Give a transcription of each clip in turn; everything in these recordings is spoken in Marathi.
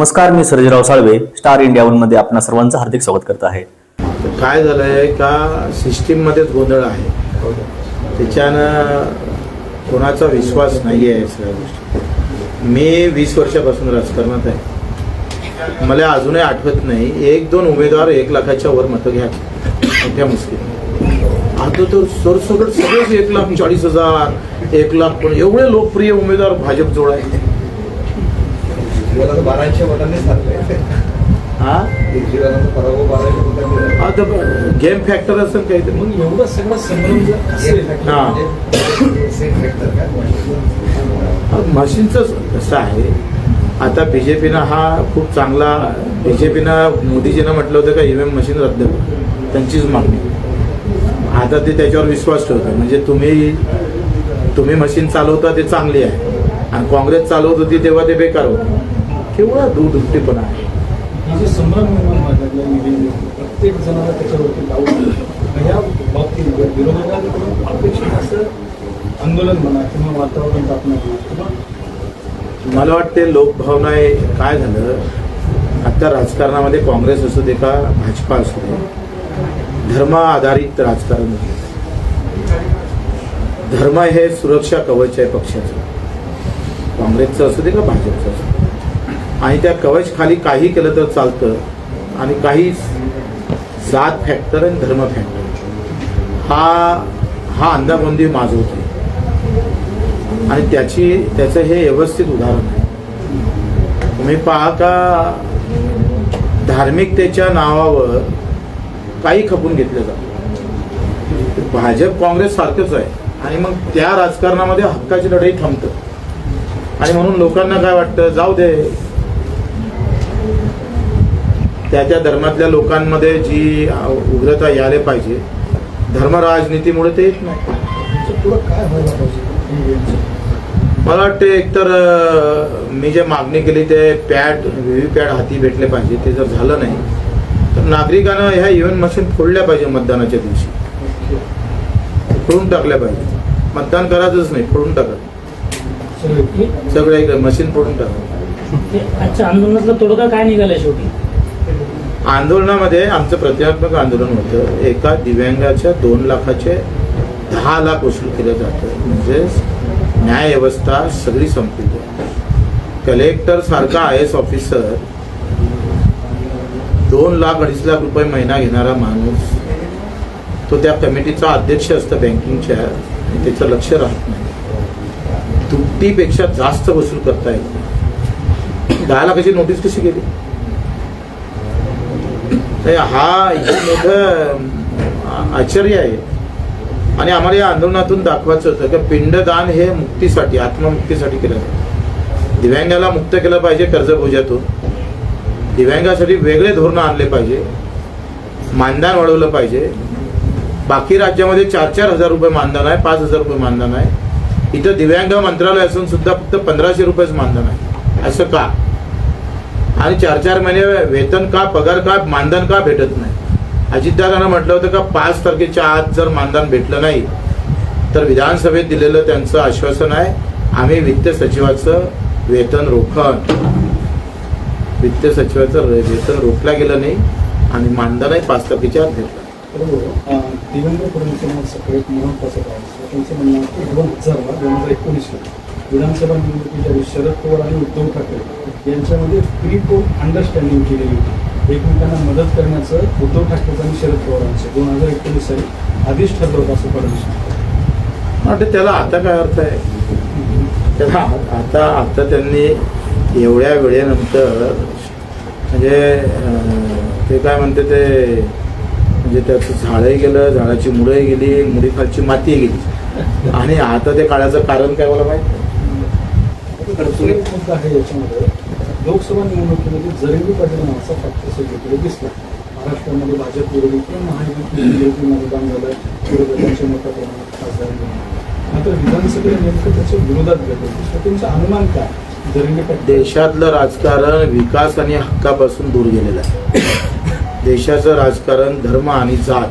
नमस्कार मी सर्जराव साळवे स्टार इंडिया वनमध्ये आपणा सर्वांचं हार्दिक स्वागत करत आहे. तर काय झालंय का सिस्टीममध्येच गोंधळ आहे? त्याच्यानं कोणाचा विश्वास नाही आहे सगळ्या गोष्टी मी वीस वर्षापासून राजकारणात आहे. मला अजूनही आठवत नाही एक दोन उमेदवार एक लाखाच्या वर मतं घ्या. मोठ्या मुश्किल. आता तर सरसकट सगळेच एक लाख चाळीस हजार एक लाख पण एवढे लोकप्रिय उमेदवार भाजप जोड आहे. बाराशे मतांनी हा? जीवनाचा पराभव बाराशे मतांनी आता गेम फॅक्टर असेल काहीतरी. मग एवढं सगळं जर असेल हा. काय? मशीनचं कसं आहे. आता बी जे पीनं हा खूप चांगला बी जे पीनं मोदीजीनं म्हटलं होतं का ईव्हीएम मशीन रद्द करा. त्यांचीच मागणी. आता ते त्याच्यावर विश्वास ठेवतात. म्हणजे तुम्ही तुम्ही मशीन चालवता ते चांगली आहे. आणि काँग्रेस चालवत होती तेव्हा ते बेकार होते. केवढा दूरदृष्टीपणा आहे. ही जी संभ्रम निर्माण व्हायला लागला प्रत्येक जणाला त्याच्यावरती डाऊट या बाबतीत विरोधकांकडून अपेक्षित असं आंदोलन म्हणा किंवा वातावरण तापणं किंवा मला वाटते लोकभावना आहे काय झालं? आता राजकारणामध्ये काँग्रेस असू दे का भाजपा असू दे धर्म आधारित राजकारण. धर्म हे सुरक्षा कवच आहे पक्षाचं. काँग्रेसचं असू दे का भाजपचं असू दे. आणि त्या कवच खाली काही केलं तर चालतं. आणि काही जात फॅक्टर आणि धर्म फॅक्टर हा हा अंदागोंदी माजवतो आणि त्याची त्याचं हे व्यवस्थित उदाहरण आहे. तुम्ही पहा का धार्मिकतेच्या नावावर काही खपून घेतलं जातं. भाजप काँग्रेस सारखंच आहे. आणि मग त्या राजकारणामध्ये हक्काची लढाई थांबतं. आणि म्हणून लोकांना काय वाटतं? जाऊ दे. त्या त्या धर्मातल्या लोकांमध्ये जी उग्रता यायला पाहिजे धर्म राजनीतीमुळे ते येत नाही? मला वाटते एकतर मी जे मागणी केली ते पॅड व्ही पॅड हाती भेटले पाहिजे ते जर झालं नाही तर नागरिकांना ह्या इव्हन मशीन फोडल्या पाहिजे मतदानाच्या दिवशी. फोडून टाकल्या पाहिजे. मतदान करायचंच नाही फोडून टाका. सगळे मशीन फोडून टाका. आजच्या आंदोलनातला तोडगा काय निघालाय शेवटी? आंदोलनामध्ये आमचं प्रतिकात्मक आंदोलन होतं. एका दिव्यांगाच्या दोन लाखाचे दहा लाख वसूल केलं जातं. म्हणजे न्यायव्यवस्था सगळी संपली. कलेक्टर सारखा आय एस ऑफिसर दोन लाख अडीच लाख रुपये महिना घेणारा माणूस तो त्या कमिटीचा अध्यक्ष असतं बँकिंगच्या त्याचं लक्ष राहत नाही. दुपटीपेक्षा जास्त वसूल करता येत दहा लाखाची नोटीस कशी गेली? तर हा हे मोठं आश्चर्य आहे. आणि आम्हाला या आंदोलनातून दाखवायचं होतं की पिंडदान हे मुक्तीसाठी आत्ममुक्तीसाठी केलं दिव्यांगाला मुक्त केलं पाहिजे कर्जभोजातून दिव्यांगासाठी वेगळे धोरणं आणले पाहिजे. मानधन वाढवलं पाहिजे. बाकी राज्यामध्ये चार चार हजार रुपये मानधन आहे पाच हजार रुपये मानधन आहे. इथं दिव्यांग मंत्रालय असून सुद्धा फक्त पंधराशे रुपयेच मानधन आहे. असं का? आणि चार चार महिने वेतन का पगार का मानधन का भेटत नाही? अजितदादांना म्हटलं होतं का पाच तारखेच्या आत जर मानधन भेटलं नाही तर विधानसभेत दिलेलं त्यांचं आश्वासन आहे आम्ही वित्त सचिवाचं वेतन रोखण वित्त सचिवाचं वेतन रोखलं गेलं नाही आणि मानधनही पाच तारखेच्या आत भेटलं बरोबर. सगळ्यात महत्त्वाचं काय? त्यांचं म्हणणं दोन हजार दोन हजार एकोणीसला. विधानसभा निवडणुकीच्या वेळी शरद पवार आणि उद्धव ठाकरे यांच्यामध्ये प्री पोल अंडरस्टँडिंग केलेली होती. एकमेकांना मदत करण्याचं उद्धव ठाकरे आणि शरद पवारांचं दोन हजार एकोणीस साली आधीच ठरलं होतं असं फडणवीस वाटतं त्याला आता काय अर्थ आहे? त्याला आता आता त्यांनी एवढ्या वेळेनंतर म्हणजे ते काय म्हणते ते म्हणजे त्याचं झाडही गेलं झाडाची मुळंही गेली मुळीखालची माती गेली. आणि आता ते काढायचं कारण काय मला माहिती? नाही. अडचणी मुद्दा आहे याच्यामध्ये. लोकसभा निवडणुकीमध्ये जरेबी पाटील नावाचा फॅक्टर सगळीकडे दिसला. महाराष्ट्रामध्ये भाजप विरोधी किंवा महायुती विरोधी मतदान झालं. विरोधकांच्या मोठ्या प्रमाणात खासदार मात्र विधानसभेला नेमकं त्याच्या विरोधात गेलं तर तुमचा अनुमान काय? जरंगी पाटील देशातलं राजकारण विकास आणि हक्कापासून दूर गेलेलं आहे. देशाचं राजकारण धर्म आणि जात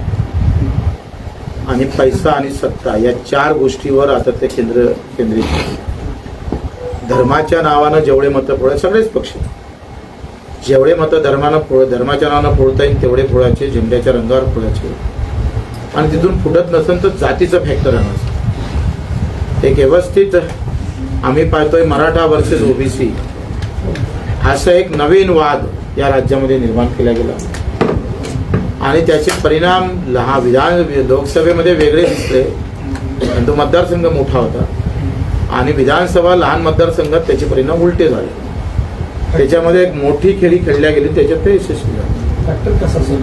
आणि पैसा आणि सत्ता या चार गोष्टीवर आता ते केंद्र केंद्रित आहे. धर्माच्या नावानं जेवढे मतं फोडा सगळेच पक्ष जेवढे मतं धर्मानं फोड धर्माच्या नावानं फोडता येईल तेवढे फोडायचे झेंड्याच्या रंगावर फोडायचे आणि तिथून फुटत नसेल तर जातीचं फॅक्टर आणायचं एक व्यवस्थित आम्ही पाहतोय मराठा वर्सेस ओबीसी असा एक नवीन वाद या राज्यामध्ये निर्माण केला गेला. आणि त्याचे परिणाम लहान विधान लोकसभेमध्ये वेगळे दिसले. आणि तो मतदारसंघ मोठा होता. आणि विधानसभा लहान मतदारसंघात त्याचे परिणाम उलटे झाले. त्याच्यामध्ये एक मोठी खेळी खेळल्या गेली त्याच्यात ते यशस्वी झाले. फॅक्टर कसा असेल?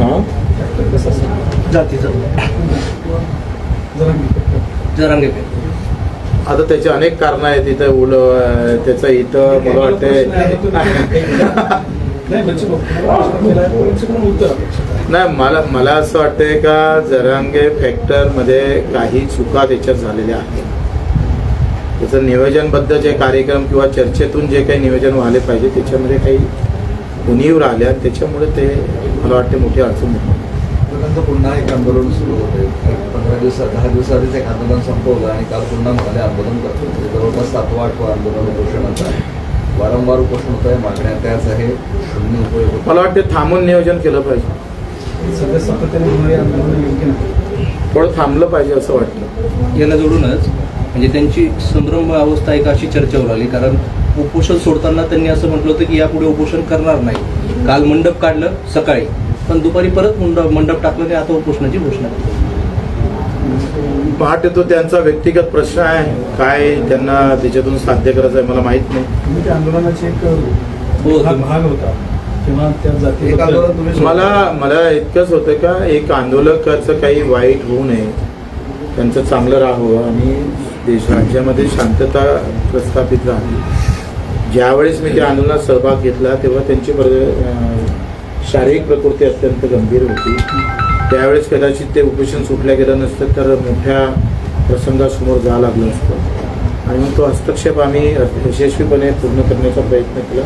हा? फॅक्टर कसा असेल? जातीचं जरा मी फॅक्टर जरांगे पे आता त्याचे अनेक कारण आहेत इथं उल त्याचं इथं मला वाटते नाही म्हणजे उत्तर. नाही मला मला असं वाटतंय का जरांगे फॅक्टरमध्ये काही चुका त्याच्यात झालेल्या आहेत. त्याचं नियोजनबद्ध जे कार्यक्रम किंवा चर्चेतून जे काही नियोजन व्हायला पाहिजे त्याच्यामध्ये काही उणीव राहिल्या त्याच्यामुळे ते मला वाटते मोठी अडचण झाली. त्यांचं पुन्हा एक आंदोलन सुरू होते. पंधरा दिवसात दहा दिवसाआधीच एक आंदोलन संपवलं आणि काल पुन्हा म्हणाले आंदोलन करतो. जवळपास सातवा आठवा आंदोलन उपोषणाचं आहे वारंवार उपोषण होत आहे मागण्या त्याच आहे. शून्य उपयोग होतो. मला वाटते थांबून नियोजन केलं पाहिजे. सध्या सातत्याने होणारी आंदोलन योग्य नाही. थोडं थांबलं पाहिजे असं वाटतं. याला जोडूनच म्हणजे त्यांची संभ्रम अवस्था एक अशी चर्चेवर आली. कारण उपोषण सोडताना त्यांनी असं म्हटलं होतं की यापुढे उपोषण करणार नाही. काल मंडप काढलं सकाळी पण दुपारी परत मंडप मंडप टाकलं आणि आता उपोषणाची घोषणा केली. पहाटे तो त्यांचा व्यक्तिगत प्रश्न आहे. काय त्यांना त्याच्यातून साध्य करायचं आहे मला माहीत नाही. तुम्ही त्या आंदोलनाचे एक हो, तुम्ही- भाग होता. त्या जाती. मला मला इतकंच होतं का एक आंदोलकाचं काही वाईट होऊ नये. त्यांचं चांगलं राहावं आणि देश राज्यामध्ये शांतता प्रस्थापित राहावी. ज्यावेळेस मी त्या आंदोलनात सहभाग घेतला तेव्हा त्यांची शारीरिक प्रकृती अत्यंत गंभीर होती. त्यावेळेस कदाचित ते उपोषण सुटल्या गेलं नसतं तर मोठ्या प्रसंगासमोर जावं लागलं असतं. आणि मग तो हस्तक्षेप आम्ही यशस्वीपणे पूर्ण करण्याचा प्रयत्न केला.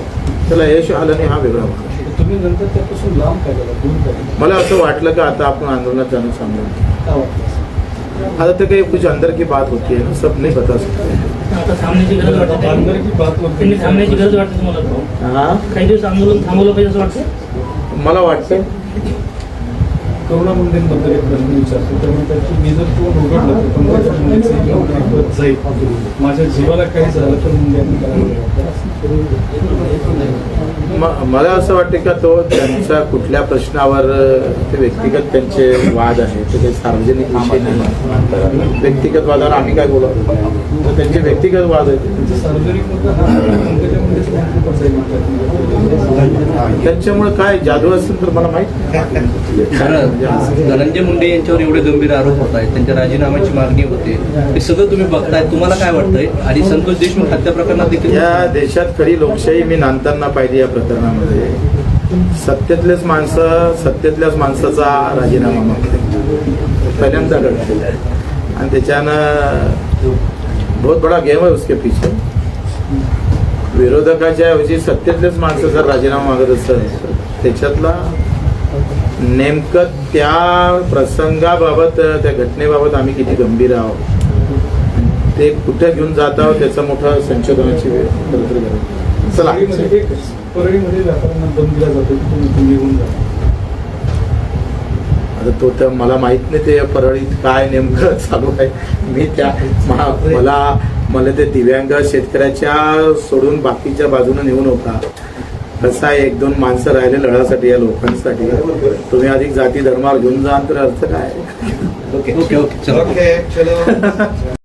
त्याला यश आलं नाही हा वेगळा आहे. तुम्ही नंतर त्यापासून लांब काय? मला असं वाटलं का आता आपण आंदोलनात जाणं चांगलं वाटतं आता तो काही कुछ अंदर की बात होती है ना सब नहीं बता सकते आता थांबण्याची गरज वाटते अंदर त्यांनी की बात होती. त्यांनी थांबण्याची गरज वाटते तुम्हाला भाऊ? हा काही दिवस आंदोलन थांबवलं पाहिजे असं वाटतं मला वाटतं करुणा मुंडेंबद्दल एक प्रश्न विचारतो. तर म्हणतात की मी जर तो उघडलं तर पंकजा मुंडेचं जाईल. माझ्या जीवाला काही झालं तर मुंड्यांनी करायला म- मला असं वाटते का तो त्यांच्या कुठल्या प्रश्नावर ते व्यक्तिगत त्यांचे वाद आहे ते काही सार्वजनिक विषय नाही. व्यक्तिगत वादावर आम्ही काय बोलावं तर त्यांचे व्यक्तिगत वाद आहेत. त्यांचं सार्वजनिक मुद्दा त्यांच्यामुळे काय जादू असेल तर मला माहीत. खरं धनंजय मुंडे यांच्यावर एवढे गंभीर आरोप होत आहेत त्यांच्या राजीनाम्याची मागणी होते. हे सगळं तुम्ही बघताय तुम्हाला काय वाटतंय? आणि संतोष देशमुख हत्या प्रकरणात देखील या देशात खरी लोकशाही मी नांदताना पाहिली या प्रकरणामध्ये. सत्तेतलेच माणसं सत्तेतल्याच माणसाचा राजीनामा मागते. पहिल्यांदा घडते आणि त्याच्यानं बहुत बडा गेम आहे उसके पीछे. विरोधकाच्या ऐवजी सत्तेतलेच माणसं जर राजीनामा मागत असेल तर त्याच्यातला नेमकं त्या प्रसंगाबाबत त्या घटनेबाबत आम्ही किती गंभीर आहोत? ते कुठे घेऊन जात आहोत त्याचं मोठं संशोधनाची वेळ. चला. आता तो तर मला माहीत नाही ते परळीत काय नेमकं चालू आहे. मी त्या मला मला ते दिव्यांग शेतकऱ्याच्या सोडून बाकीच्या बाजूने नेऊ नका कसं आहे एक दोन माणसं राहिले लढासाठी या लोकांसाठी. तुम्ही अधिक जाती धर्मावर घेऊन जा तर अर्थ काय? ओके ओके ओके चला. ओके चलो.